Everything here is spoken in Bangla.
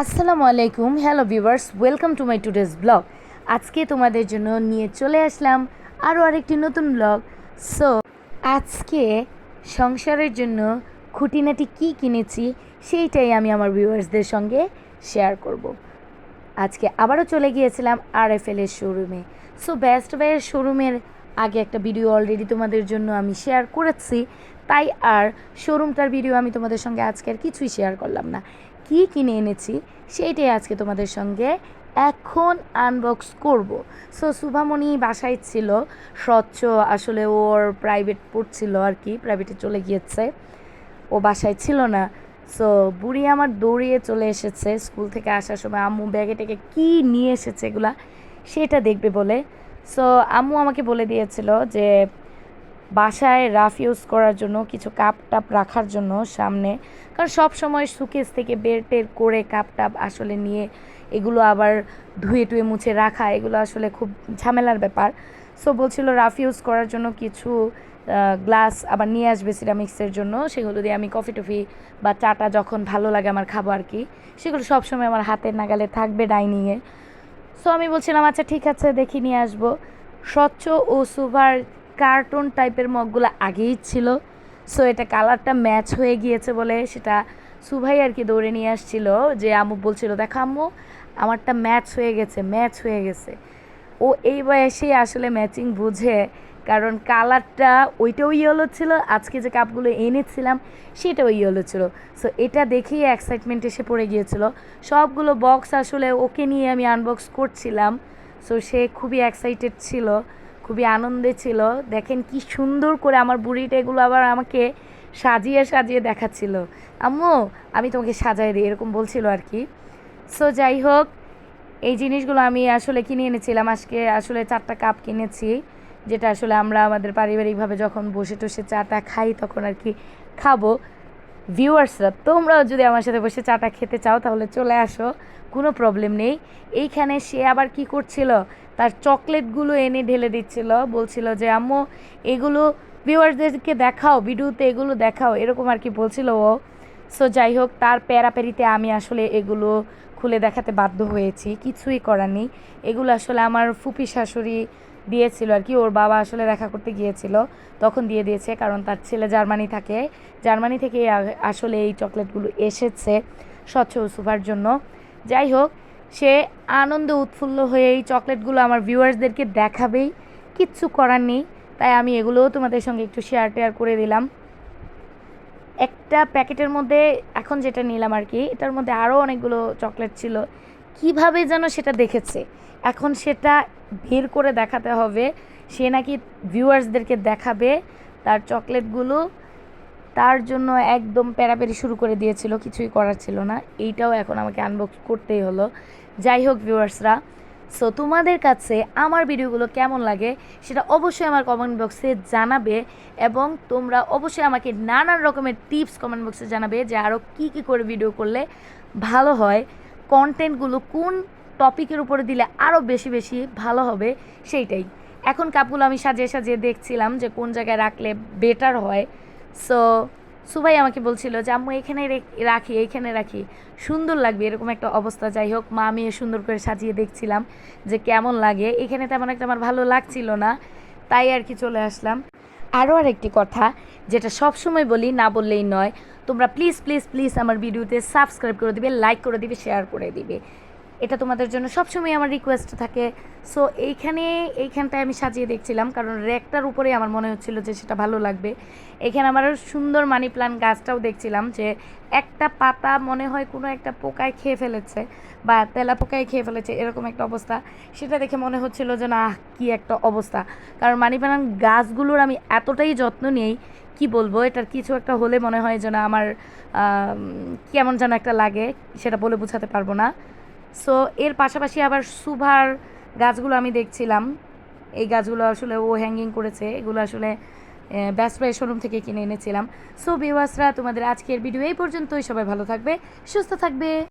আসসালামু আলাইকুম, hello viewers welcome to my today's blog আজকে তোমাদের জন্য নিয়ে চলে আসলাম আরও আরেকটি নতুন ব্লগ সো আজকে সংসারের জন্য খুঁটিনাটি কী কিনেছি সেইটাই আমি আমার ভিউয়ার্সদের সঙ্গে শেয়ার করব। আজকে আবারও চলে গিয়েছিলাম আর এফ এল এর শোরুমে সো বেস্ট বাইয়ের শোরুমের আগে একটা ভিডিও অলরেডি তোমাদের জন্য আমি শেয়ার করেছি। তাই আর শোরুমটার ভিডিও আমি তোমাদের সঙ্গে আজকে আর কিছুই শেয়ার করলাম না। কি কিনে এনেছি সেইটাই আজকে তোমাদের সঙ্গে এখন আনবক্স করব। সো শুভামণি বাসায় ছিল, স্বচ্ছ আসলে ওর প্রাইভেট পড়ছিল আর কি প্রাইভেটে চলে গিয়েছে। ও বাসায় ছিল না। সো বুড়ি আমার দৌড়িয়ে চলে এসেছে, স্কুল থেকে আসার সময় আম্মু ব্যাগে টেকে কী নিয়ে এসেছে এগুলা সেটা দেখবে বলে। সো আম্মু আমাকে বলে দিয়েছিল যে বাসায় রাফ ইউজ করার জন্য, কিছু কাপ টাপ রাখার জন্য সামনে। কারণ সব সময় সুকেস থেকে বের টের করে কাপ টাপ আসলে নিয়ে এগুলো আবার ধুয়ে টুয়ে মুছে রাখা, এগুলো আসলে খুব ঝামেলার ব্যাপার। সো বলছিল রাফ ইউজ করার জন্য কিছু গ্লাস আবার নিয়ে আসবে সিরামিক্সের জন্য। সেগুলো দিয়ে আমি কফি টফি বা চাটা যখন ভালো লাগে আমার খাব আর কি। সেগুলো সবসময় আমার হাতের নাগালে থাকবে ডাইনিংয়ে সো আমি বলছিলাম আচ্ছা ঠিক আছে, দেখি নিয়ে আসব। স্বচ্ছ ও সুভার কার্টুন টাইপের মগগুলো আগেই ছিল। সো এটা কালারটা ম্যাচ হয়ে গিয়েছে বলে সেটা সুভাই আর কি দৌড়ে নিয়ে আসছিল যে আম্মু বলছিল, দেখো আম্মু, আমারটা ম্যাচ হয়ে গেছে ম্যাচ হয়ে গেছে। ও এই বয়সে আসলে ম্যাচিং বুঝে, কারণ কালারটা ওইটাও ইয়েলো ছিল, আজকে যে কাপগুলো এনেছিলাম সেটাও ইয়েলো ছিল। সো এটা দেখেই এক্সাইটমেন্ট এসে পড়ে গিয়েছিল। সবগুলো বক্স আসলে ওকে নিয়ে আমি আনবক্স করছিলাম। সো সে খুবই এক্সাইটেড ছিল। খুবই আনন্দে ছিল। দেখেন কি সুন্দর করে আমার বুড়িটা এগুলো আবার আমাকে সাজিয়ে সাজিয়ে দেখাচ্ছিল। আম্মু, আমি তোমাকে সাজাই দিই, এরকম বলছিল আর কি। সো যাই হোক, এই জিনিসগুলো আমি আসলে কিনে এনেছিলাম। আজকে আসলে চারটা কাপ কিনেছি, যেটা আসলে আমরা আমাদের পারিবারিকভাবে যখন বসে টসে চাটা খাই তখন আর কি খাব। ভিউয়ার্সরা তোমরাও যদি আমার সাথে বসে চাটা খেতে চাও, তাহলে চলে আসো। কোনো প্রবলেম নেই। এইখানে সে আবার কি করছিল? তার চকলেটগুলো এনে ঢেলে দিচ্ছিল। বলছিল যে, আম্মু, এগুলো ভিউয়ার্সদেরকে দেখাও, ভিডিওতে এগুলো দেখাও। এরকম আর কি বলছিল ও। সো যাই হোক, তার প্যারাপ্যারিতে আমি আসলে এগুলো খুলে দেখাতে বাধ্য হয়েছি। কিছুই করার নেই। এগুলো আসলে আমার ফুপি শাশুড়ি দিয়েছিল আর কি, ওর বাবা আসলে দেখা করতে গিয়েছিল, তখন দিয়ে দিয়েছে, কারণ তার ছেলে জার্মানি থাকে। জার্মানি থেকে আসলে এই চকলেটগুলো এসেছে স্বচ্ছ সুপার জন্য। যাই হোক, সে আনন্দ উৎফুল্ল হয়ে এই চকলেটগুলো আমার ভিউয়ার্সদেরকে দেখাবেই, কিচ্ছু করার নেই। তাই আমি এগুলোও তোমাদের সঙ্গে একটু শেয়ার টেয়ার করে দিলাম। একটা প্যাকেটের মধ্যে এখন যেটা নিলাম আর কি, এটার মধ্যে আরও অনেকগুলো চকলেট ছিল। কীভাবে যেন সেটা দেখেছে। এখন সেটা বের করে দেখাতে হবে। সে নাকি ভিউয়ার্সদেরকে দেখাবে তার চকলেটগুলো। তার জন্য একদম প্যারাপ্যারি শুরু করে দিয়েছিল, কিছুই করার ছিল না। এইটাও এখন আমাকে আনবক্স করতেই হলো। যাই হোক ভিউয়ার্সরা সো তোমাদের কাছে আমার ভিডিওগুলো কেমন লাগে সেটা অবশ্যই আমার কমেন্ট বক্সে জানাবে এবং তোমরা অবশ্যই আমাকে নানান রকমের টিপস কমেন্ট বক্সে জানাবে যে আরও কী কী করে ভিডিও করলে ভালো হয়। কন্টেন্টগুলো কোন টপিকের উপরে দিলে আরও বেশি বেশি ভালো হবে সেইটাই। এখন কাপগুলো আমি সাজিয়ে সাজিয়ে দেখছিলাম যে কোন জায়গায় রাখলে বেটার হয়। সো সুভাই আমাকে বলছিল যে, আম্মু এখানে রাখি এইখানে রাখি। সুন্দর লাগবে, এরকম একটা অবস্থা। যাই হোক, মা, আমি সুন্দর করে সাজিয়ে দেখছিলাম যে কেমন লাগে। এখানে তেমন একটা আমার ভালো লাগছিল না, তাই আর কি চলে আসলাম। আরও আরেকটি কথা, যেটা সবসময় বলি, না বললেই নয় তোমরা প্লিজ প্লিজ প্লিজ আমার ভিডিওতে সাবস্ক্রাইব করে দিবে লাইক করে দিবে শেয়ার করে দিবে। এটা তোমাদের জন্য সবসময় আমার রিকোয়েস্ট থাকে। সো এইখানে, এইখানটায় আমি সাজিয়ে দেখছিলাম, কারণ র্যাকটার উপরে আমার মনে হচ্ছিল যে সেটা ভালো লাগবে। এখানে আমার সুন্দর মানি প্লান্ট গাছটাও দেখছিলাম, যে একটা পাতা মনে হয় কোনো একটা পোকায় খেয়ে ফেলেছে, বা তেলা পোকায় খেয়ে ফেলেছে, এরকম একটা অবস্থা। সেটা দেখে মনে হচ্ছিল যে, না, কী একটা অবস্থা। কারণ মানি প্লান্ট গাছগুলোর আমি এতটাই যত্ন নিই, কি বলব, এটার কিছু একটা হলে মনে হয় যে, না, আমার কেমন যেন একটা লাগে, সেটা বলে বোঝাতে পারব না। সো এর পাশাপাশি আবার সুভার গাছগুলো আমি দেখছিলাম। এই গাছগুলো আসলে ও হ্যাঙ্গিং করেছে। এগুলো আসলে ব্যস্ত প্রায় শোরুম থেকে কিনে এনেছিলাম। সো বিওয়াসরা তোমাদের আজকের ভিডিও এই পর্যন্তই। সবাই ভালো থাকবে, সুস্থ থাকবে।